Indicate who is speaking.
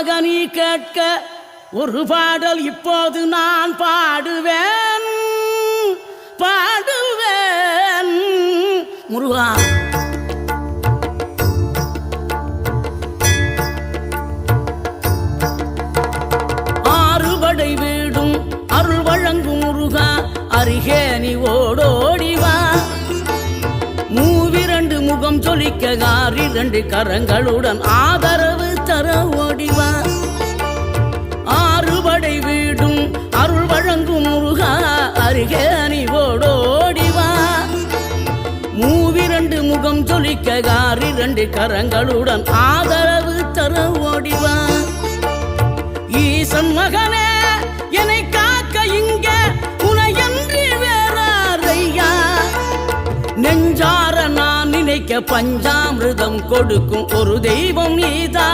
Speaker 1: மகனி கேட்க ஒரு பாடல் இப்போது நான் பாடுவேன். பாடுவேன். முருகா. ஆறுபடை வீடும் அருள் வழங்கும் முருகா அருகே நீ ஓடோடிவா மூவிரண்டு முகம் ஜொலிக்க ஆறிரண்டு கரங்களுடன் ஆதரவு தரவும். ஓடிவா ஆறுபடை வீடும் அருள் வழங்கும் முருகா அருகே அணிவோடோடிவா மூவிரண்டு முகம் ஜொலிக்க ஆறிரண்டு கரங்களுடன் ஆதரவு தர ஓடிவா. ஈசன் மகனே என்னை காக்க இங்க உனையன்றி வேறாரையா. நெஞ்சார நான் நினைக்க பஞ்சாமிர்தம் கொடுக்கும் ஒரு தெய்வம் நீதா.